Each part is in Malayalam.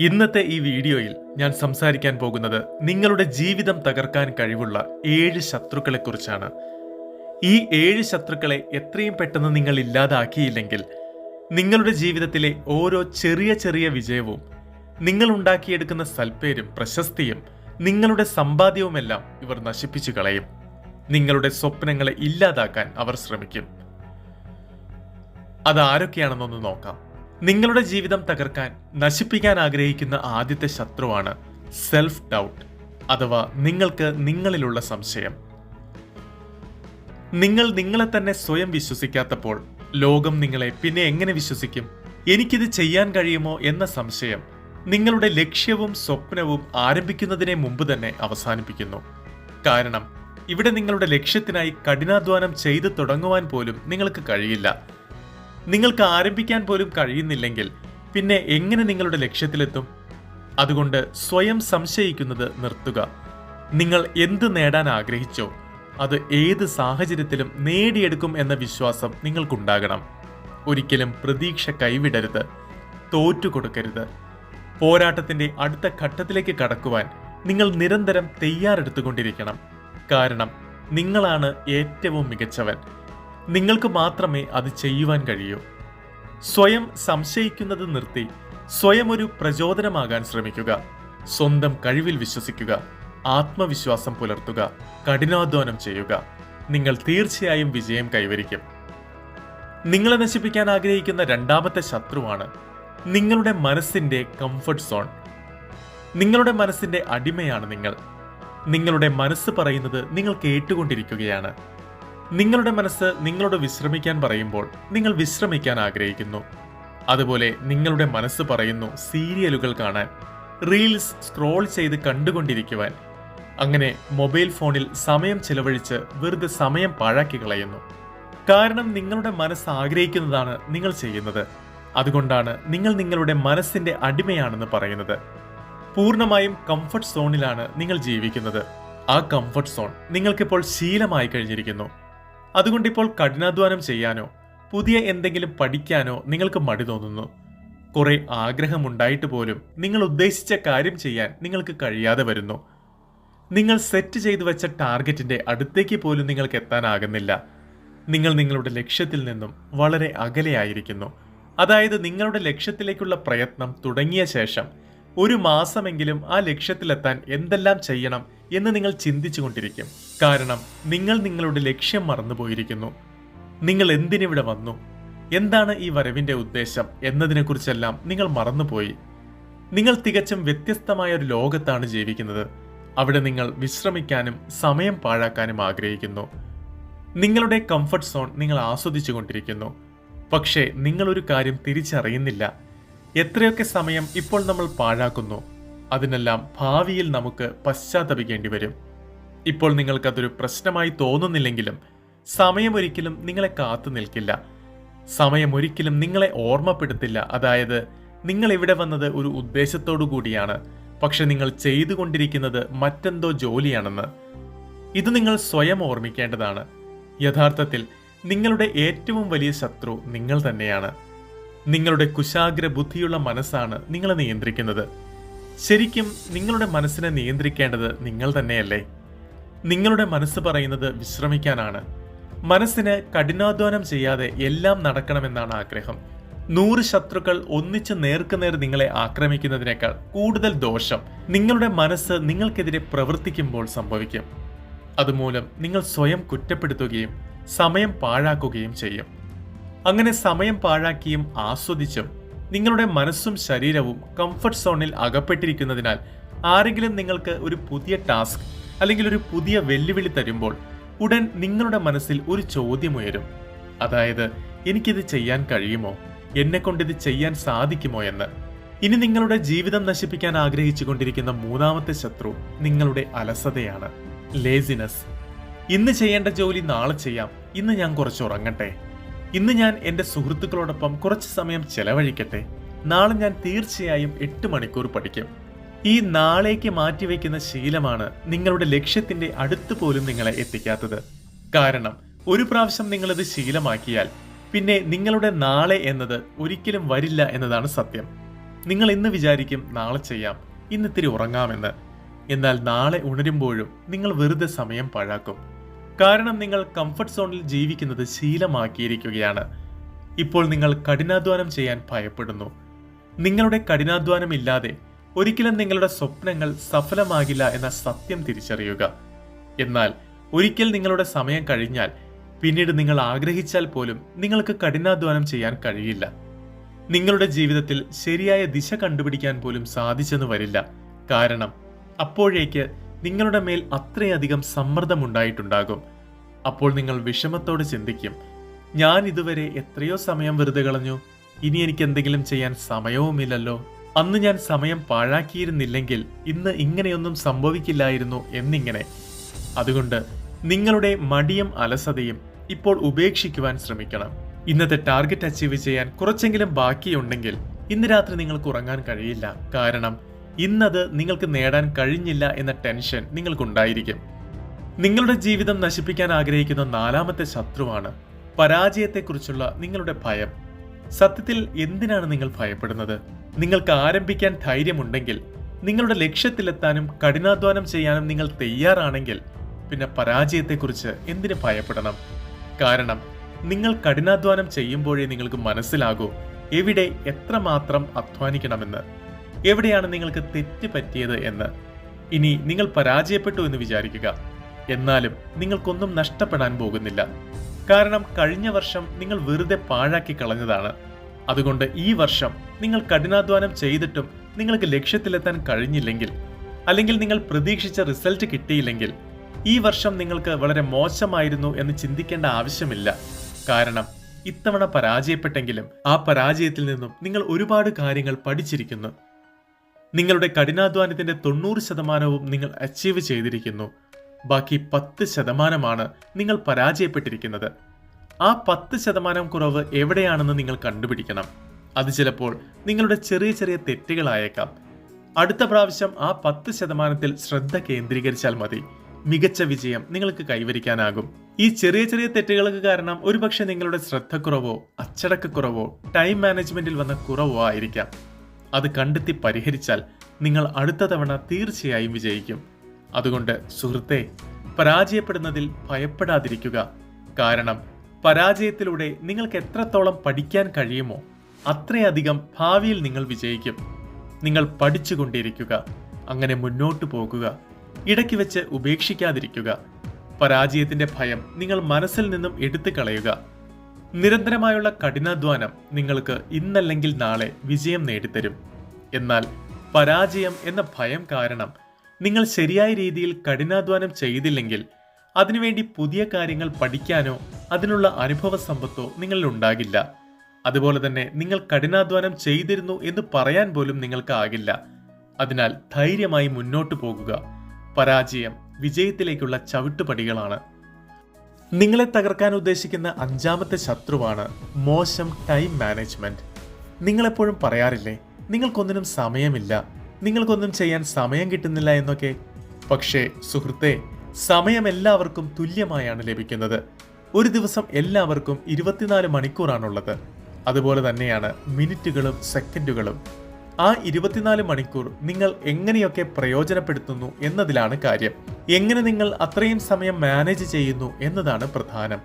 ഇന്നത്തെ ഈ വീഡിയോയിൽ ഞാൻ സംസാരിക്കാൻ പോകുന്നത് നിങ്ങളുടെ ജീവിതം തകർക്കാൻ കഴിവുള്ള ഏഴ് ശത്രുക്കളെക്കുറിച്ചാണ്. ഈ ഏഴ് ശത്രുക്കളെ എത്രയും പെട്ടെന്ന് നിങ്ങൾ ഇല്ലാതാക്കിയില്ലെങ്കിൽ നിങ്ങളുടെ ജീവിതത്തിലെ ഓരോ ചെറിയ ചെറിയ വിജയവും നിങ്ങൾ ഉണ്ടാക്കിയെടുക്കുന്ന സൽപ്പേരും പ്രശസ്തിയും നിങ്ങളുടെ സമ്പാദ്യവുമെല്ലാം ഇവർ നശിപ്പിച്ചു കളയും. നിങ്ങളുടെ സ്വപ്നങ്ങളെ ഇല്ലാതാക്കാൻ അവർ ശ്രമിക്കും. അതാരൊക്കെയാണെന്നൊന്ന് നോക്കാം. നിങ്ങളുടെ ജീവിതം തകർക്കാൻ നശിപ്പിക്കാൻ ആഗ്രഹിക്കുന്ന ആദ്യത്തെ ശത്രുവാണ് സെൽഫ് ഡൗട്ട് അഥവാ നിങ്ങൾക്ക് നിങ്ങളിലുള്ള സംശയം. നിങ്ങൾ നിങ്ങളെ തന്നെ സ്വയം വിശ്വസിക്കാത്തപ്പോൾ ലോകം നിങ്ങളെ പിന്നെ എങ്ങനെ വിശ്വസിക്കും? എനിക്കിത് ചെയ്യാൻ കഴിയുമോ എന്ന സംശയം നിങ്ങളുടെ ലക്ഷ്യവും സ്വപ്നവും ആരംഭിക്കുന്നതിനെ മുമ്പ് തന്നെ അവസാനിപ്പിക്കുന്നു. കാരണം ഇവിടെ നിങ്ങളുടെ ലക്ഷ്യത്തിനായി കഠിനാധ്വാനം ചെയ്തു തുടങ്ങുവാൻ പോലും നിങ്ങൾക്ക് കഴിയില്ല. നിങ്ങൾക്ക് ആരംഭിക്കാൻ പോലും കഴിയുന്നില്ലെങ്കിൽ പിന്നെ എങ്ങനെ നിങ്ങളുടെ ലക്ഷ്യത്തിലെത്തും? അതുകൊണ്ട് സ്വയം സംശയിക്കുന്നത് നിർത്തുക. നിങ്ങൾ എന്ത് നേടാൻ ആഗ്രഹിച്ചോ അത് ഏത് സാഹചര്യത്തിലും നേടിയെടുക്കും എന്ന വിശ്വാസം നിങ്ങൾക്കുണ്ടാകണം. ഒരിക്കലും പ്രതീക്ഷ കൈവിടരുത് തോറ്റുകൊടുക്കരുത്. പോരാട്ടത്തിന്റെ അടുത്ത ഘട്ടത്തിലേക്ക് കടക്കുവാൻ നിങ്ങൾ നിരന്തരം തയ്യാറെടുത്തുകൊണ്ടിരിക്കണം. കാരണം നിങ്ങളാണ് ഏറ്റവും മികച്ചവൻ. നിങ്ങൾക്ക് മാത്രമേ അത് ചെയ്യുവാൻ കഴിയൂ. സ്വയം സംശയിക്കുന്നത് നിർത്തി സ്വയം ഒരു പ്രചോദനമാകാൻ ശ്രമിക്കുക. സ്വന്തം കഴിവിൽ വിശ്വസിക്കുക. ആത്മവിശ്വാസം പുലർത്തുക. കഠിനാധ്വാനം ചെയ്യുക. നിങ്ങൾ തീർച്ചയായും വിജയം കൈവരിക്കും. നിങ്ങളെ നശിപ്പിക്കാൻ ആഗ്രഹിക്കുന്ന രണ്ടാമത്തെ ശത്രുവാണ് നിങ്ങളുടെ മനസ്സിന്റെ കംഫർട്ട് സോൺ നിങ്ങളുടെ മനസ്സിന്റെ അടിമയാണ് നിങ്ങൾ. നിങ്ങളുടെ മനസ്സ് പറയുന്നത് നിങ്ങൾ കേട്ടുകൊണ്ടിരിക്കുകയാണ്. നിങ്ങളുടെ മനസ്സ് നിങ്ങളോട് വിശ്രമിക്കാൻ പറയുമ്പോൾ നിങ്ങൾ വിശ്രമിക്കാൻ ആഗ്രഹിക്കുന്നു. അതുപോലെ നിങ്ങളുടെ മനസ്സ് പറയുന്നു സീരിയലുകൾ കാണാൻ റീൽസ് സ്ക്രോൾ ചെയ്ത് കണ്ടുകൊണ്ടിരിക്കുവാൻ. അങ്ങനെ മൊബൈൽ ഫോണിൽ സമയം ചെലവഴിച്ച് വെറുതെ സമയം പാഴാക്കി കളയുന്നു. കാരണം നിങ്ങളുടെ മനസ്സ് ആഗ്രഹിക്കുന്നതാണ് നിങ്ങൾ ചെയ്യുന്നത്. അതുകൊണ്ടാണ് നിങ്ങൾ നിങ്ങളുടെ മനസ്സിന്റെ അടിമയാണെന്ന് പറയുന്നത്. പൂർണമായും കംഫർട്ട് സോണിലാണ് നിങ്ങൾ ജീവിക്കുന്നത്. ആ കംഫർട്ട് സോൺ നിങ്ങൾക്കിപ്പോൾ ശീലമായി കഴിഞ്ഞിരിക്കുന്നു. അതുകൊണ്ട് ഇപ്പോൾ കഠിനാധ്വാനം ചെയ്യാനോ പുതിയ എന്തെങ്കിലും പഠിക്കാനോ നിങ്ങൾക്ക് മടി തോന്നുന്നു. കുറെ ആഗ്രഹമുണ്ടായിട്ട് പോലും നിങ്ങൾ ഉദ്ദേശിച്ച കാര്യം ചെയ്യാൻ നിങ്ങൾക്ക് കഴിയാതെ വരുന്നു. നിങ്ങൾ സെറ്റ് ചെയ്തു വെച്ച ടാർഗറ്റിന്റെ അടുത്തേക്ക് പോലും നിങ്ങൾക്ക് എത്താനാകുന്നില്ല. നിങ്ങൾ നിങ്ങളുടെ ലക്ഷ്യത്തിൽ നിന്നും വളരെ അകലെയായിരിക്കുന്നു. അതായത് നിങ്ങളുടെ ലക്ഷ്യത്തിലേക്കുള്ള പ്രയത്നം തുടങ്ങിയ ശേഷം ഒരു മാസമെങ്കിലും ആ ലക്ഷ്യത്തിലെത്താൻ എന്തെല്ലാം ചെയ്യണം എന്ന് നിങ്ങൾ ചിന്തിച്ചു കൊണ്ടിരിക്കും കാരണം നിങ്ങൾ നിങ്ങളുടെ ലക്ഷ്യം മറന്നുപോയിരിക്കുന്നു. നിങ്ങൾ എന്തിനിവിടെ വന്നു? എന്താണ് ഈ വരവിന്റെ ഉദ്ദേശം എന്നതിനെക്കുറിച്ചെല്ലാം നിങ്ങൾ മറന്നുപോയി. നിങ്ങൾ തികച്ചും വ്യത്യസ്തമായ ഒരു ലോകത്താണ് ജീവിക്കുന്നത്. അവിടെ നിങ്ങൾ വിശ്രമിക്കാനും സമയം പാഴാക്കാനും ആഗ്രഹിക്കുന്നു. നിങ്ങളുടെ കംഫർട്ട് സോൺ നിങ്ങൾ ആസ്വദിച്ചു കൊണ്ടിരിക്കുന്നു പക്ഷേ നിങ്ങളൊരു കാര്യം തിരിച്ചറിയുന്നില്ല. എത്രയൊക്കെ സമയം ഇപ്പോൾ നമ്മൾ പാഴാക്കുന്നു അതിനെല്ലാം ഭാവിയിൽ നമുക്ക് പശ്ചാത്തപിക്കേണ്ടി വരും ഇപ്പോൾ നിങ്ങൾക്കതൊരു പ്രശ്നമായി തോന്നുന്നില്ലെങ്കിലും സമയം ഒരിക്കലും നിങ്ങളെ കാത്തു നിൽക്കില്ല. സമയം ഒരിക്കലും നിങ്ങളെ ഓർമ്മപ്പെടുത്തില്ല. അതായത് നിങ്ങൾ ഇവിടെ വന്നത് ഒരു ഉദ്ദേശത്തോടു കൂടിയാണ്. പക്ഷെ നിങ്ങൾ ചെയ്തുകൊണ്ടിരിക്കുന്നത് മറ്റെന്തോ ജോലിയാണെന്ന്. ഇത് നിങ്ങൾ സ്വയം ഓർമ്മിക്കേണ്ടതാണ്. യഥാർത്ഥത്തിൽ നിങ്ങളുടെ ഏറ്റവും വലിയ ശത്രു നിങ്ങൾ തന്നെയാണ്. നിങ്ങളുടെ കുശാഗ്ര ബുദ്ധിയുള്ള മനസ്സാണ് നിങ്ങളെ നിയന്ത്രിക്കുന്നത്. ശരിക്കും നിങ്ങളുടെ മനസ്സിനെ നിയന്ത്രിക്കേണ്ടത് നിങ്ങൾ തന്നെയല്ലേ? നിങ്ങളുടെ മനസ്സ് പറയുന്നത് വിശ്രമിക്കാനാണ്. മനസ്സിന് കഠിനാധ്വാനം ചെയ്യാതെ എല്ലാം നടക്കണമെന്നാണ് ആഗ്രഹം. നൂറ് ശത്രുക്കൾ ഒന്നിച്ച് നേർക്കുനേർ നിങ്ങളെ ആക്രമിക്കുന്നതിനേക്കാൾ കൂടുതൽ ദോഷം നിങ്ങളുടെ മനസ്സ് നിങ്ങൾക്കെതിരെ പ്രവർത്തിക്കുമ്പോൾ സംഭവിക്കും. അതുമൂലം നിങ്ങൾ സ്വയം കുറ്റപ്പെടുത്തുകയും സമയം പാഴാക്കുകയും ചെയ്യും. അങ്ങനെ സമയം പാഴാക്കിയും ആസ്വദിച്ചും നിങ്ങളുടെ മനസ്സും ശരീരവും കംഫർട്ട് സോണിൽ അകപ്പെട്ടിരിക്കുന്നതിനാൽ ആരെങ്കിലും നിങ്ങൾക്ക് ഒരു പുതിയ ടാസ്ക് അല്ലെങ്കിൽ ഒരു പുതിയ വെല്ലുവിളി തരുമ്പോൾ ഉടൻ നിങ്ങളുടെ മനസ്സിൽ ഒരു ചോദ്യമുയരും അതായത് എനിക്കിത് ചെയ്യാൻ കഴിയുമോ? എന്നെ കൊണ്ടിത് ചെയ്യാൻ സാധിക്കുമോ? എന്ന്. ഇനി നിങ്ങളുടെ ജീവിതം നശിപ്പിക്കാൻ ആഗ്രഹിച്ചു കൊണ്ടിരിക്കുന്ന മൂന്നാമത്തെ ശത്രു നിങ്ങളുടെ അലസതയാണ്. ലേസിനെസ് ഇന്ന് ചെയ്യേണ്ട ജോലി നാളെ ചെയ്യാം. ഇന്ന് ഞാൻ കുറച്ച് ഉറങ്ങട്ടെ? ഇന്ന് ഞാൻ എന്റെ സുഹൃത്തുക്കളോടൊപ്പം കുറച്ച് സമയം ചെലവഴിക്കട്ടെ. നാളെ ഞാൻ തീർച്ചയായും എട്ട് മണിക്കൂർ പഠിക്കും. ഈ നാളേക്ക് മാറ്റിവെക്കുന്ന ശീലമാണ് നിങ്ങളുടെ ലക്ഷ്യത്തിന്റെ അടുത്ത് പോലും നിങ്ങളെ എത്തിക്കാത്തത്. കാരണം ഒരു പ്രാവശ്യം നിങ്ങളത് ശീലമാക്കിയാൽ പിന്നെ നിങ്ങളുടെ നാളെ എന്നത് ഒരിക്കലും വരില്ല എന്നതാണ് സത്യം. നിങ്ങൾ ഇന്ന് വിചാരിക്കും നാളെ ചെയ്യാം ഇന്നിത്തിരി ഉറങ്ങാമെന്ന്. എന്നാൽ നാളെ ഉണരുമ്പോഴും നിങ്ങൾ വെറുതെ സമയം പാഴാക്കും. കാരണം നിങ്ങൾ കംഫർട്ട് സോണിൽ ജീവിക്കുന്നത് ശീലമാക്കിയിരിക്കുകയാണ്. ഇപ്പോൾ നിങ്ങൾ കഠിനാധ്വാനം ചെയ്യാൻ ഭയപ്പെടുന്നു. നിങ്ങളുടെ കഠിനാധ്വാനം ഇല്ലാതെ ഒരിക്കലും നിങ്ങളുടെ സ്വപ്നങ്ങൾ സഫലമാകില്ല എന്ന സത്യം തിരിച്ചറിയുക. എന്നാൽ ഒരിക്കൽ നിങ്ങളുടെ സമയം കഴിഞ്ഞാൽ പിന്നീട് നിങ്ങൾ ആഗ്രഹിച്ചാൽ പോലും നിങ്ങൾക്ക് കഠിനാധ്വാനം ചെയ്യാൻ കഴിയില്ല. നിങ്ങളുടെ ജീവിതത്തിൽ ശരിയായ ദിശ കണ്ടുപിടിക്കാൻ പോലും സാധിച്ചെന്ന് വരില്ല. കാരണം അപ്പോഴേക്ക് നിങ്ങളുടെ മേൽ അത്രയധികം സമ്മർദ്ദമുണ്ടായിട്ടുണ്ടാകും. അപ്പോൾ നിങ്ങൾ വിഷമത്തോടെ ചിന്തിക്കും ഞാൻ ഇതുവരെ എത്രയോ സമയം വെറുതെ കളഞ്ഞു. ഇനി എനിക്ക് എന്തെങ്കിലും ചെയ്യാൻ സമയവുമില്ലല്ലോ. അന്ന് ഞാൻ സമയം പാഴാക്കിയിരുന്നില്ലെങ്കിൽ ഇന്ന് ഇങ്ങനെയൊന്നും സംഭവിക്കില്ലായിരുന്നു എന്നിങ്ങനെ. അതുകൊണ്ട് നിങ്ങളുടെ മടിയും അലസതയും ഇപ്പോൾ ഉപേക്ഷിക്കുവാൻ ശ്രമിക്കണം. ഇന്നത്തെ ടാർഗറ്റ് അച്ചീവ് ചെയ്യാൻ കുറച്ചെങ്കിലും ബാക്കിയുണ്ടെങ്കിൽ ഇന്ന് രാത്രി നിങ്ങൾക്ക് ഉറങ്ങാൻ കഴിയില്ല. കാരണം ഇന്നത് നിങ്ങൾക്ക് നേടാൻ കഴിഞ്ഞില്ല എന്ന ടെൻഷൻ നിങ്ങൾക്കുണ്ടായിരിക്കും. നിങ്ങളുടെ ജീവിതം നശിപ്പിക്കാൻ ആഗ്രഹിക്കുന്ന നാലാമത്തെ ശത്രുവാണ് പരാജയത്തെക്കുറിച്ചുള്ള നിങ്ങളുടെ ഭയം. സത്യത്തിൽ എന്തിനാണ് നിങ്ങൾ ഭയപ്പെടുന്നത്? നിങ്ങൾക്ക് ആരംഭിക്കാൻ ധൈര്യമുണ്ടെങ്കിൽ നിങ്ങളുടെ ലക്ഷ്യത്തിലെത്താനും കഠിനാധ്വാനം ചെയ്യാനും നിങ്ങൾ തയ്യാറാണെങ്കിൽ പിന്നെ പരാജയത്തെക്കുറിച്ച് എന്തിനു ഭയപ്പെടണം? കാരണം നിങ്ങൾ കഠിനാധ്വാനം ചെയ്യുമ്പോഴേ നിങ്ങൾക്ക് മനസ്സിലാകൂ എവിടെ എത്രമാത്രം അധ്വാനിക്കണമെന്ന്. എവിടെയാണ് നിങ്ങൾക്ക് തെറ്റ് പറ്റിയത് എന്ന്. ഇനി നിങ്ങൾ പരാജയപ്പെട്ടു എന്ന് വിചാരിക്കുക. എന്നാലും നിങ്ങൾക്കൊന്നും നഷ്ടപ്പെടാൻ പോകുന്നില്ല. കാരണം കഴിഞ്ഞ വർഷം നിങ്ങൾ വെറുതെ പാഴാക്കി കളഞ്ഞതാണ്. അതുകൊണ്ട് ഈ വർഷം നിങ്ങൾ കഠിനാധ്വാനം ചെയ്തിട്ടും നിങ്ങൾക്ക് ലക്ഷ്യത്തിലെത്താൻ കഴിഞ്ഞില്ലെങ്കിൽ അല്ലെങ്കിൽ നിങ്ങൾ പ്രതീക്ഷിച്ച റിസൾട്ട് കിട്ടിയില്ലെങ്കിൽ ഈ വർഷം നിങ്ങൾക്ക് വളരെ മോശമായിരുന്നു എന്ന് ചിന്തിക്കേണ്ട ആവശ്യമില്ല. കാരണം ഇത്തവണ പരാജയപ്പെട്ടെങ്കിലും ആ പരാജയത്തിൽ നിന്നും നിങ്ങൾ ഒരുപാട് കാര്യങ്ങൾ പഠിച്ചിരിക്കുന്നു. നിങ്ങളുടെ കഠിനാധ്വാനത്തിന്റെ തൊണ്ണൂറ് ശതമാനവും നിങ്ങൾ അച്ചീവ് ചെയ്തിരിക്കുന്നു. ബാക്കി പത്ത് ശതമാനമാണ് നിങ്ങൾ പരാജയപ്പെട്ടിരിക്കുന്നത്. ആ പത്ത് ശതമാനം കുറവ് എവിടെയാണെന്ന് നിങ്ങൾ കണ്ടുപിടിക്കണം. അത് ചിലപ്പോൾ നിങ്ങളുടെ ചെറിയ ചെറിയ തെറ്റുകളായേക്കാം. അടുത്ത പ്രാവശ്യം ആ പത്ത് ശതമാനത്തിൽ ശ്രദ്ധ കേന്ദ്രീകരിച്ചാൽ മതി. മികച്ച വിജയം നിങ്ങൾക്ക് കൈവരിക്കാനാകും. ഈ ചെറിയ ചെറിയ തെറ്റുകൾക്ക് കാരണം ഒരുപക്ഷെ നിങ്ങളുടെ ശ്രദ്ധക്കുറവോ അച്ചടക്കക്കുറവോ ടൈം മാനേജ്മെന്റിൽ വന്ന കുറവോ ആയിരിക്കാം. അത് കണ്ടെത്തി പരിഹരിച്ചാൽ നിങ്ങൾ അടുത്ത തവണ തീർച്ചയായും വിജയിക്കും. അതുകൊണ്ട് സുഹൃത്തെ പരാജയപ്പെടുന്നതിൽ ഭയപ്പെടാതിരിക്കുക. കാരണം പരാജയത്തിലൂടെ നിങ്ങൾക്ക് എത്രത്തോളം പഠിക്കാൻ കഴിയുമോ അത്രയധികം ഭാവിയിൽ നിങ്ങൾ വിജയിക്കും. നിങ്ങൾ പഠിച്ചുകൊണ്ടിരിക്കുക. അങ്ങനെ മുന്നോട്ട് പോകുക. ഇടയ്ക്ക് വെച്ച് ഉപേക്ഷിക്കാതിരിക്കുക. പരാജയത്തിന്റെ ഭയം നിങ്ങൾ മനസ്സിൽ നിന്നും എടുത്തു കളയുക നിരന്തരമായുള്ള കഠിനാധ്വാനം നിങ്ങൾക്ക് ഇന്നല്ലെങ്കിൽ നാളെ വിജയം നേടിത്തരും. എന്നാൽ പരാജയം എന്ന ഭയം കാരണം നിങ്ങൾ ശരിയായ രീതിയിൽ കഠിനാധ്വാനം ചെയ്തില്ലെങ്കിൽ അതിനുവേണ്ടി പുതിയ കാര്യങ്ങൾ പഠിക്കാനോ അതിനുള്ള അനുഭവ സമ്പത്തോ നിങ്ങളിൽ ഉണ്ടാകില്ല. അതുപോലെ തന്നെ നിങ്ങൾ കഠിനാധ്വാനം ചെയ്തിരുന്നു എന്ന് പറയാൻ പോലും നിങ്ങൾക്ക് ആകില്ല. അതിനാൽ ധൈര്യമായി മുന്നോട്ട് പോകുക. പരാജയം വിജയത്തിലേക്കുള്ള ചവിട്ടുപടികളാണ്. നിങ്ങളെ തകർക്കാൻ ഉദ്ദേശിക്കുന്ന അഞ്ചാമത്തെ ശത്രുവാണ് മോശം ടൈം മാനേജ്മെന്റ്. നിങ്ങളെപ്പോഴും പറയാറില്ലേ നിങ്ങൾക്കൊന്നിനും സമയമില്ല നിങ്ങൾക്കൊന്നും ചെയ്യാൻ സമയം കിട്ടുന്നില്ല എന്നൊക്കെ. പക്ഷേ സുഹൃത്തെ സമയം എല്ലാവർക്കും തുല്യമായാണ് ലഭിക്കുന്നത്. ഒരു ദിവസം എല്ലാവർക്കും ഇരുപത്തിനാല് മണിക്കൂറാണുള്ളത്. അതുപോലെ തന്നെയാണ് മിനിറ്റുകളും സെക്കൻഡുകളും. ആ ഇരുപത്തിനാല് മണിക്കൂർ നിങ്ങൾ എങ്ങനെയൊക്കെ പ്രയോജനപ്പെടുത്തുന്നു എന്നതിലാണ് കാര്യം. എങ്ങനെ നിങ്ങൾ അത്രയും സമയം മാനേജ് ചെയ്യുന്നു എന്നതാണ് പ്രധാനം.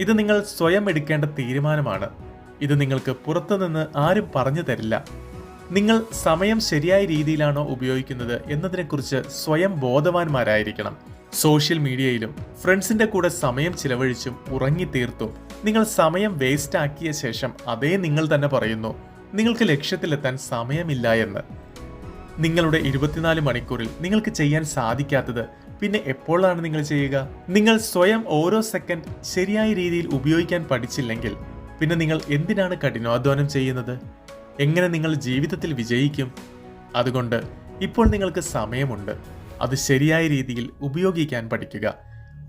ഇത് നിങ്ങൾ സ്വയം എടുക്കേണ്ട തീരുമാനമാണ്. ഇത് നിങ്ങൾക്ക് പുറത്തുനിന്ന് ആരും പറഞ്ഞു തരില്ല. നിങ്ങൾ സമയം ശരിയായ രീതിയിലാണോ ഉപയോഗിക്കുന്നത് എന്നതിനെക്കുറിച്ച് സ്വയം ബോധവാന്മാരായിരിക്കണം. സോഷ്യൽ മീഡിയയിലും ഫ്രണ്ട്സിന്റെ കൂടെ സമയം ചിലവഴിച്ചും ഉറങ്ങി തീർത്തും നിങ്ങൾ സമയം വേസ്റ്റ് ആക്കിയ ശേഷം അതേ നിങ്ങൾ തന്നെ പറയുന്നു. നിങ്ങൾക്ക് ലക്ഷ്യത്തിലെത്താൻ സമയമില്ല എന്ന്. നിങ്ങളുടെ ഇരുപത്തിനാല് മണിക്കൂറിൽ നിങ്ങൾക്ക് ചെയ്യാൻ സാധിക്കാത്തത് പിന്നെ എപ്പോഴാണ് നിങ്ങൾ ചെയ്യുക? നിങ്ങൾ സ്വയം ഓരോ സെക്കൻഡ് ശരിയായ രീതിയിൽ ഉപയോഗിക്കാൻ പഠിച്ചില്ലെങ്കിൽ പിന്നെ നിങ്ങൾ എന്തിനാണ് കഠിനാധ്വാനം ചെയ്യുന്നത്? എങ്ങനെ നിങ്ങൾ ജീവിതത്തിൽ വിജയിക്കും? അതുകൊണ്ട് ഇപ്പോൾ നിങ്ങൾക്ക് സമയമുണ്ട്. അത് ശരിയായ രീതിയിൽ ഉപയോഗിക്കാൻ പഠിക്കുക.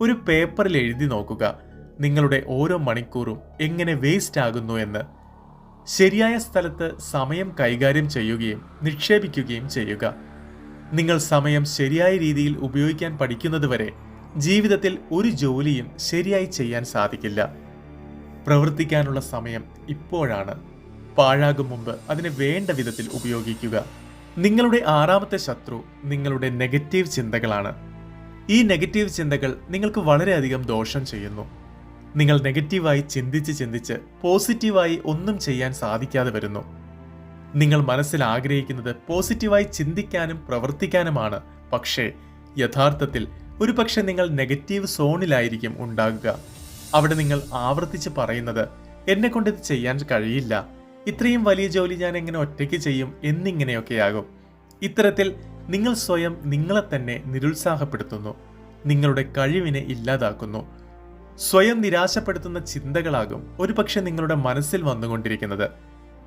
ഒരു പേപ്പറിൽ എഴുതി നോക്കുക. നിങ്ങളുടെ ഓരോ മണിക്കൂറും എങ്ങനെ വേസ്റ്റ് ആകുന്നു എന്ന്. ശരിയായ സ്ഥലത്ത് സമയം കൈകാര്യം ചെയ്യുകയും നിക്ഷേപിക്കുകയും ചെയ്യുക. നിങ്ങൾ സമയം ശരിയായ രീതിയിൽ ഉപയോഗിക്കാൻ പഠിക്കുന്നതുവരെ ജീവിതത്തിൽ ഒരു ജോലിയും ശരിയായി ചെയ്യാൻ സാധിക്കില്ല. പ്രവർത്തിക്കാനുള്ള സമയം ഇപ്പോഴാണ്. പാഴാകും മുമ്പ് അതിനെ വേണ്ട വിധത്തിൽ ഉപയോഗിക്കുക. നിങ്ങളുടെ ആറാമത്തെ ശത്രു നിങ്ങളുടെ നെഗറ്റീവ് ചിന്തകളാണ്. ഈ നെഗറ്റീവ് ചിന്തകൾ നിങ്ങൾക്ക് വളരെയധികം ദോഷം ചെയ്യുന്നു. നിങ്ങൾ നെഗറ്റീവായി ചിന്തിച്ച് ചിന്തിച്ച് പോസിറ്റീവായി ഒന്നും ചെയ്യാൻ സാധിക്കാതെ വരുന്നു. നിങ്ങൾ മനസ്സിൽ ആഗ്രഹിക്കുന്നത് പോസിറ്റീവായി ചിന്തിക്കാനും പ്രവർത്തിക്കാനുമാണ്. പക്ഷേ യഥാർത്ഥത്തിൽ ഒരു പക്ഷെ നിങ്ങൾ നെഗറ്റീവ് സോണിലായിരിക്കും ഉണ്ടാകുക. അവിടെ നിങ്ങൾ ആവർത്തിച്ച് പറയുന്നത് എന്നെ കൊണ്ട് ഇത് ചെയ്യാൻ കഴിയില്ല. ഇത്രയും വലിയ ജോലി ഞാൻ എങ്ങനെ ഒറ്റയ്ക്ക് ചെയ്യും? എന്നിങ്ങനെയൊക്കെയാകും. ഇത്തരത്തിൽ നിങ്ങൾ സ്വയം നിങ്ങളെ തന്നെ നിരുത്സാഹപ്പെടുത്തുന്നു. നിങ്ങളുടെ കഴിവിനെ ഇല്ലാതാക്കുന്നു. സ്വയം നിരാശപ്പെടുത്തുന്ന ചിന്തകളാകും ഒരുപക്ഷെ നിങ്ങളുടെ മനസ്സിൽ വന്നുകൊണ്ടിരിക്കുന്നത്.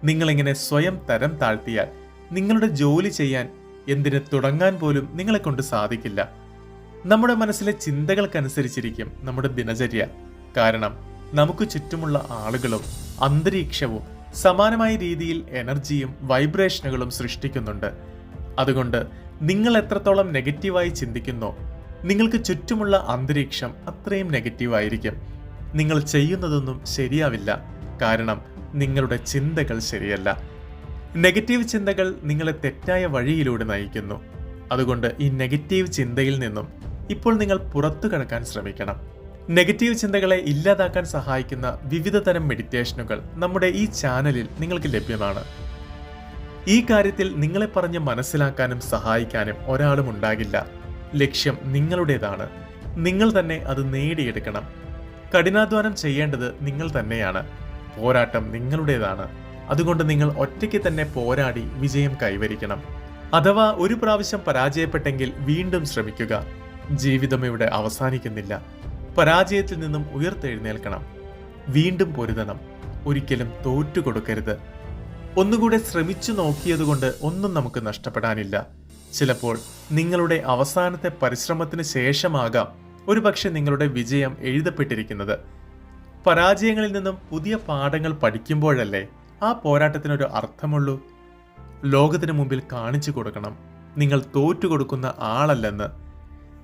നിങ്ങളിങ്ങനെ സ്വയം തരം താഴ്ത്തിയാൽ നിങ്ങളുടെ ജോലി ചെയ്യാൻ എന്തിന് തുടങ്ങാൻ പോലും നിങ്ങളെ കൊണ്ട് സാധിക്കില്ല. നമ്മുടെ മനസ്സിലെ ചിന്തകൾക്കനുസരിച്ചിരിക്കും നമ്മുടെ ദിനചര്യ. കാരണം നമുക്ക് ചുറ്റുമുള്ള ആളുകളും അന്തരീക്ഷവും സമാനമായ രീതിയിൽ എനർജിയും വൈബ്രേഷനുകളും സൃഷ്ടിക്കുന്നുണ്ട്. അതുകൊണ്ട് നിങ്ങൾ എത്രത്തോളം നെഗറ്റീവായി ചിന്തിക്കുന്നോ നിങ്ങൾക്ക് ചുറ്റുമുള്ള അന്തരീക്ഷം അത്രയും നെഗറ്റീവ് നെഗറ്റീവായിരിക്കും നിങ്ങൾ ചെയ്യുന്നതൊന്നും ശരിയാവില്ല. കാരണം നിങ്ങളുടെ ചിന്തകൾ ശരിയല്ല. നെഗറ്റീവ് ചിന്തകൾ നിങ്ങളെ തെറ്റായ വഴിയിലൂടെ നയിക്കുന്നു. അതുകൊണ്ട് ഈ നെഗറ്റീവ് ചിന്തയിൽ നിന്നും ഇപ്പോൾ നിങ്ങൾ പുറത്തു കടക്കാൻ ശ്രമിക്കണം. നെഗറ്റീവ് ചിന്തകളെ ഇല്ലാതാക്കാൻ സഹായിക്കുന്ന വിവിധ തരം മെഡിറ്റേഷനുകൾ നമ്മുടെ ഈ ചാനലിൽ നിങ്ങൾക്ക് ലഭ്യമാണ്. ഈ കാര്യത്തിൽ നിങ്ങളെ പറഞ്ഞ് മനസ്സിലാക്കാനും സഹായിക്കാനും ഒരാളും ഉണ്ടാകില്ല. ലക്ഷ്യം നിങ്ങളുടേതാണ്. നിങ്ങൾ തന്നെ അത് നേടിയെടുക്കണം. കഠിനാധ്വാനം ചെയ്യേണ്ടത് നിങ്ങൾ തന്നെയാണ്. പോരാട്ടം നിങ്ങളുടേതാണ്. അതുകൊണ്ട് നിങ്ങൾ ഒറ്റയ്ക്ക് തന്നെ പോരാടി വിജയം കൈവരിക്കണം. അഥവാ ഒരു പ്രാവശ്യം പരാജയപ്പെട്ടെങ്കിൽ വീണ്ടും ശ്രമിക്കുക. ജീവിതം ഇവിടെ അവസാനിക്കുന്നില്ല. പരാജയത്തിൽ നിന്നും ഉയർത്തെഴുന്നേൽക്കണം. വീണ്ടും പൊരുതണം. ഒരിക്കലും തോറ്റുകൊടുക്കരുത്. ഒന്നുകൂടെ ശ്രമിച്ചു നോക്കിയതുകൊണ്ട് ഒന്നും നമുക്ക് നഷ്ടപ്പെടാനില്ല. ചിലപ്പോൾ നിങ്ങളുടെ അവസാനത്തെ പരിശ്രമത്തിന് ശേഷമാകാം ഒരുപക്ഷെ നിങ്ങളുടെ വിജയം എഴുതപ്പെട്ടിരിക്കുന്നത്. പരാജയങ്ങളിൽ നിന്നും പുതിയ പാഠങ്ങൾ പഠിക്കുമ്പോഴല്ലേ ആ പോരാട്ടത്തിനൊരു അർത്ഥമുള്ളൂ? ലോകത്തിന് മുമ്പിൽ കാണിച്ചു കൊടുക്കണം. നിങ്ങൾ തോറ്റുകൊടുക്കുന്ന ആളല്ലെന്ന്.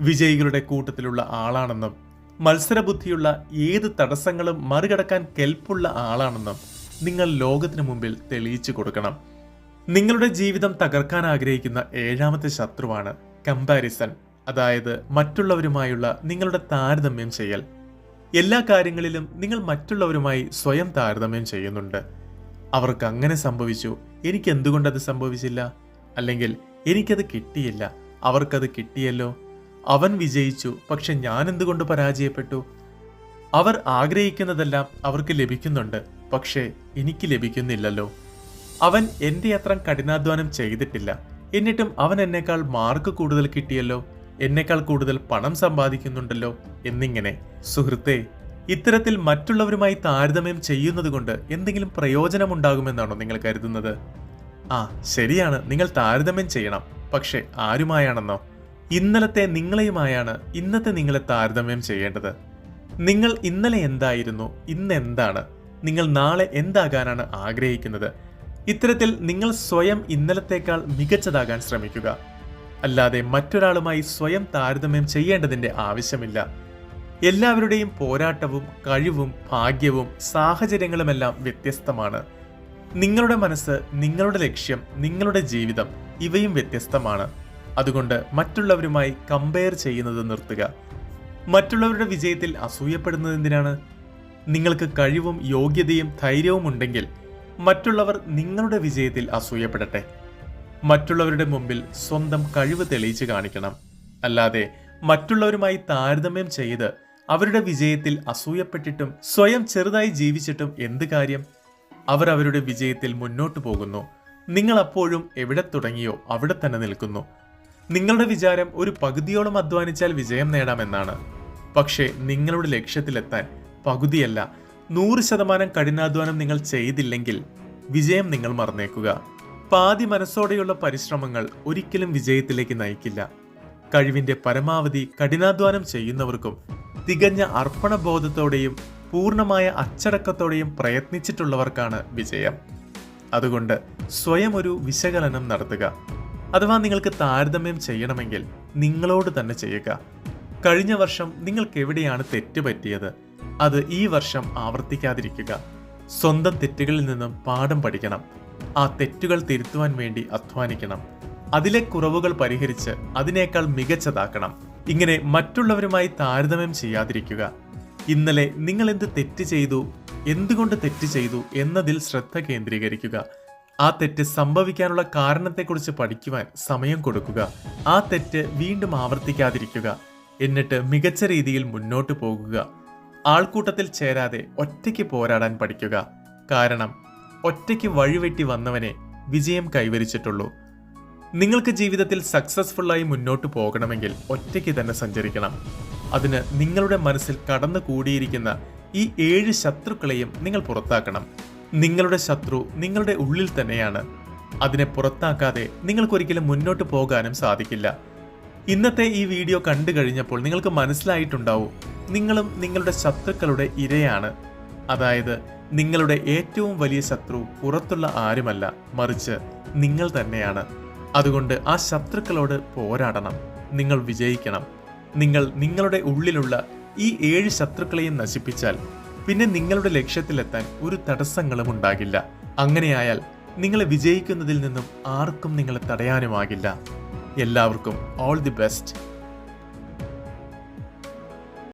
വിജയികളുടെ കൂട്ടത്തിലുള്ള ആളാണെന്നും മത്സരബുദ്ധിയുള്ള ഏത് തടസ്സങ്ങളും മറികടക്കാൻ കെൽപ്പുള്ള ആളാണെന്നും നിങ്ങൾ ലോകത്തിന് മുമ്പിൽ തെളിയിച്ചു കൊടുക്കണം. നിങ്ങളുടെ ജീവിതം തകർക്കാൻ ആഗ്രഹിക്കുന്ന ഏഴാമത്തെ ശത്രുവാണ് കമ്പാരിസൺ. അതായത് മറ്റുള്ളവരുമായുള്ള നിങ്ങളുടെ താരതമ്യം ചെയ്യൽ. എല്ലാ കാര്യങ്ങളിലും നിങ്ങൾ മറ്റുള്ളവരുമായി സ്വയം താരതമ്യം ചെയ്യുന്നുണ്ട്. അവർക്ക് അങ്ങനെ സംഭവിച്ചു. എനിക്ക് എന്തുകൊണ്ടത് സംഭവിച്ചില്ല? അല്ലെങ്കിൽ എനിക്കത് കിട്ടിയില്ല. അവർക്കത് കിട്ടിയല്ലോ? അവൻ വിജയിച്ചു പക്ഷെ ഞാൻ എന്തുകൊണ്ട് പരാജയപ്പെട്ടു? അവർ ആഗ്രഹിക്കുന്നതെല്ലാം അവർക്ക് ലഭിക്കുന്നുണ്ട് പക്ഷേ എനിക്ക് ലഭിക്കുന്നില്ലല്ലോ. അവൻ എന്റെ അത്ര കഠിനാധ്വാനം ചെയ്തിട്ടില്ല. എന്നിട്ടും അവൻ എന്നേക്കാൾ മാർക്ക് കൂടുതൽ കിട്ടിയല്ലോ? എന്നേക്കാൾ കൂടുതൽ പണം സമ്പാദിക്കുന്നുണ്ടല്ലോ? എന്നിങ്ങനെ. സുഹൃത്തെ ഇത്തരത്തിൽ മറ്റുള്ളവരുമായി താരതമ്യം ചെയ്യുന്നത് കൊണ്ട് എന്തെങ്കിലും പ്രയോജനമുണ്ടാകുമെന്നാണോ നിങ്ങൾ കരുതുന്നത്? ആ ശരിയാണ്. നിങ്ങൾ താരതമ്യം ചെയ്യണം. പക്ഷേ ആരുമായാണെന്നോ? ഇന്നലത്തെ നിങ്ങളെയുമായാണ് ഇന്നത്തെ നിങ്ങളെ താരതമ്യം ചെയ്യേണ്ടത്. നിങ്ങൾ ഇന്നലെ എന്തായിരുന്നു? ഇന്ന് എന്താണ്? നിങ്ങൾ നാളെ എന്താകാനാണ് ആഗ്രഹിക്കുന്നത്? ഇത്തരത്തിൽ നിങ്ങൾ സ്വയം ഇന്നലത്തേക്കാൾ മികച്ചതാകാൻ ശ്രമിക്കുക. അല്ലാതെ മറ്റൊരാളുമായി സ്വയം താരതമ്യം ചെയ്യേണ്ടതിന്റെ ആവശ്യമില്ല. എല്ലാവരുടെയും പോരാട്ടവും കഴിവും ഭാഗ്യവും സാഹചര്യങ്ങളുമെല്ലാം വ്യത്യസ്തമാണ്. നിങ്ങളുടെ മനസ്സ് നിങ്ങളുടെ ലക്ഷ്യം നിങ്ങളുടെ ജീവിതം ഇവയും വ്യത്യസ്തമാണ്. അതുകൊണ്ട് മറ്റുള്ളവരുമായി കമ്പയർ ചെയ്യുന്നത് നിർത്തുക. മറ്റുള്ളവരുടെ വിജയത്തിൽ അസൂയപ്പെടുന്നത് എന്തിനാണ്? നിങ്ങൾക്ക് കഴിവും യോഗ്യതയും ധൈര്യവും ഉണ്ടെങ്കിൽ മറ്റുള്ളവർ നിങ്ങളുടെ വിജയത്തിൽ അസൂയപ്പെടട്ടെ. മറ്റുള്ളവരുടെ മുമ്പിൽ സ്വന്തം കഴിവ് തെളിയിച്ചു കാണിക്കണം. അല്ലാതെ മറ്റുള്ളവരുമായി താരതമ്യം ചെയ്ത് അവരുടെ വിജയത്തിൽ അസൂയപ്പെട്ടിട്ടും സ്വയം ചെറുതായി ജീവിച്ചിട്ടും എന്ത് കാര്യം? അവർ അവരുടെ വിജയത്തിൽ മുന്നോട്ടു പോകുന്നു. നിങ്ങൾ അപ്പോഴും എവിടെ തുടങ്ങിയോ അവിടെ തന്നെ നിൽക്കുന്നു. നിങ്ങളുടെ വിചാരം ഒരു പകുതിയോളം അധ്വാനിച്ചാൽ വിജയം നേടാമെന്നാണ്. പക്ഷേ നിങ്ങളുടെ ലക്ഷ്യത്തിലെത്താൻ പകുതിയല്ല നൂറ് ശതമാനം കഠിനാധ്വാനം നിങ്ങൾ ചെയ്തില്ലെങ്കിൽ വിജയം നിങ്ങൾ മറന്നേക്കുക. പാതി മനസ്സോടെയുള്ള പരിശ്രമങ്ങൾ ഒരിക്കലും വിജയത്തിലേക്ക് നയിക്കില്ല. കഴിവിന്റെ പരമാവധി കഠിനാധ്വാനം ചെയ്യുന്നവർക്കും തികഞ്ഞ അർപ്പണബോധത്തോടെയും പൂർണമായ അച്ചടക്കത്തോടെയും പ്രയത്നിച്ചിട്ടുള്ളവർക്കാണ് വിജയം. അതുകൊണ്ട് സ്വയം ഒരു വിശകലനം നടത്തുക. അഥവാ നിങ്ങൾക്ക് താരതമ്യം ചെയ്യണമെങ്കിൽ നിങ്ങളോട് തന്നെ ചെയ്യുക. കഴിഞ്ഞ വർഷം നിങ്ങൾക്ക് എവിടെയാണ് തെറ്റ് പറ്റിയത്? അത് ഈ വർഷം ആവർത്തിക്കാതിരിക്കുക. സ്വന്തം തെറ്റുകളിൽ നിന്നും പാഠം പഠിക്കണം. ആ തെറ്റുകൾ തിരുത്തുവാൻ വേണ്ടി അധ്വാനിക്കണം. അതിലെ കുറവുകൾ പരിഹരിച്ച് അതിനേക്കാൾ മികച്ചതാക്കണം. ഇങ്ങനെ മറ്റുള്ളവരുമായി താരതമ്യം ചെയ്യാതിരിക്കുക. ഇന്നലെ നിങ്ങൾ എന്ത് തെറ്റ് ചെയ്തു എന്തുകൊണ്ട് തെറ്റ് ചെയ്തു എന്നതിൽ ശ്രദ്ധ കേന്ദ്രീകരിക്കുക. ആ തെറ്റ് സംഭവിക്കാനുള്ള കാരണത്തെക്കുറിച്ച് പഠിക്കുവാൻ സമയം കൊടുക്കുക. ആ തെറ്റ് വീണ്ടും ആവർത്തിക്കാതിരിക്കുക. എന്നിട്ട് മികച്ച രീതിയിൽ മുന്നോട്ട് പോകുക. ആൾക്കൂട്ടത്തിൽ ചേരാതെ ഒറ്റയ്ക്ക് പോരാടാൻ പഠിക്കുക. കാരണം ഒറ്റയ്ക്ക് വഴിവെട്ടി വന്നവനെ വിജയം കൈവരിച്ചിട്ടുള്ളൂ. നിങ്ങൾക്ക് ജീവിതത്തിൽ സക്സസ്ഫുള്ളായി മുന്നോട്ട് പോകണമെങ്കിൽ ഒറ്റയ്ക്ക് തന്നെ സഞ്ചരിക്കണം. അതിന് നിങ്ങളുടെ മനസ്സിൽ കടന്നു കൂടിയിരിക്കുന്ന ഈ ഏഴ് ശത്രുക്കളെയും നിങ്ങൾ പുറത്താക്കണം. നിങ്ങളുടെ ശത്രു നിങ്ങളുടെ ഉള്ളിൽ തന്നെയാണ്. അതിനെ പുറത്താക്കാതെ നിങ്ങൾക്കൊരിക്കലും മുന്നോട്ട് പോകാനും സാധിക്കില്ല. ഇന്നത്തെ ഈ വീഡിയോ കണ്ടു കഴിഞ്ഞപ്പോൾ നിങ്ങൾക്ക് മനസ്സിലായിട്ടുണ്ടാവും നിങ്ങളും നിങ്ങളുടെ ശത്രുക്കളുടെ ഇരയാണ്. അതായത് നിങ്ങളുടെ ഏറ്റവും വലിയ ശത്രു പുറത്തുള്ള ആരുമല്ല മറിച്ച് നിങ്ങൾ തന്നെയാണ്. അതുകൊണ്ട് ആ ശത്രുക്കളോട് പോരാടണം നിങ്ങൾ വിജയിക്കണം. നിങ്ങൾ നിങ്ങളുടെ ഉള്ളിലുള്ള ഈ ഏഴ് ശത്രുക്കളെയും നശിപ്പിച്ചാൽ പിന്നെ നിങ്ങളുടെ ലക്ഷ്യത്തിലെത്താൻ ഒരു തടസ്സങ്ങളും ഉണ്ടാകില്ല. അങ്ങനെയായാൽ നിങ്ങളെ വിജയിക്കുന്നതിൽ നിന്നും ആർക്കും നിങ്ങളെ തടയാനുമാകില്ല. എല്ലാവർക്കും ഓൾ ദി ബെസ്റ്റ്